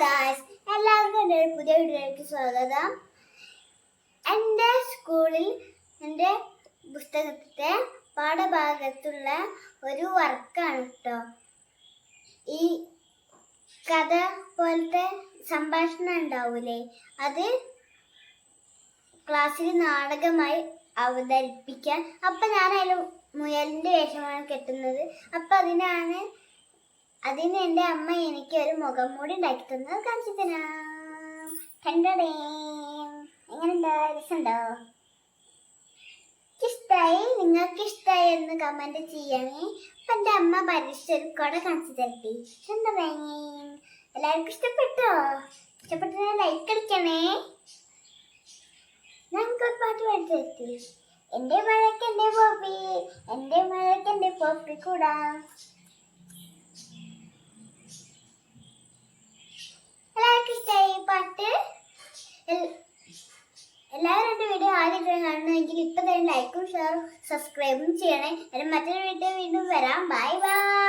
Guys എല്ലാവർക്കും എന്റെ പുതിയ വീഡിയോയിലേക്ക് സ്വാഗതം. എന്റെ സ്കൂളിൽ എന്റെ പുസ്തകത്തിലെ പാഠഭാഗത്തുള്ള ഒരു വർക്കാണ് കേട്ടോ ഈ കഥ പോലത്തെ സംഭാഷണം ഉണ്ടാവൂലേ? അത് ക്ലാസ്സിൽ നാടകമായി അവതരിപ്പിക്കാൻ. അപ്പം ഞാൻ മുയലിന്റെ വേഷമാണ് കെട്ടുന്നത്. അപ്പം അതിനാണ് അതിന് എന്റെ അമ്മ എനിക്ക് ഒരു മുഖം മൂടി ഉണ്ടാക്കി തന്നത് കാണിച്ചു തരാം. രസമുണ്ടോ? നിങ്ങൾക്ക് ഇഷ്ടായി എന്ന് കമന്റ് ചെയ്യണേ. അപ്പൊ എന്റെ അമ്മ പരീക്ഷ കൂടെ കാണിച്ചു തരട്ടി. എന്താ എല്ലാവർക്കും ഇഷ്ടപ്പെട്ടോ? ഇഷ്ടപ്പെട്ട ലൈക്ക് അടിക്കണേ. നിങ്ങൾക്ക് ഒരു പാട്ട് പഠിച്ചെത്തി എന്റെ മഴയ്ക്ക് എന്റെ പോപ്പി എന്റെ മഴയ്ക്ക് എന്റെ പോപ്പി കൂടാം എല്ലാവർക്കും ഇഷ്ടമായി ഈ പാട്ട് എൽ- എല്ലാവരും എന്റെ വീഡിയോ ആദ്യമായിട്ടാണ് കാണുന്നതെങ്കിൽ ഇപ്പം തന്നെ ലൈക്കും ഷെയറും സബ്സ്ക്രൈബും ചെയ്യണേ. അതിന് മറ്റൊരു വീഡിയോ വീണ്ടും വരാം. Bye bye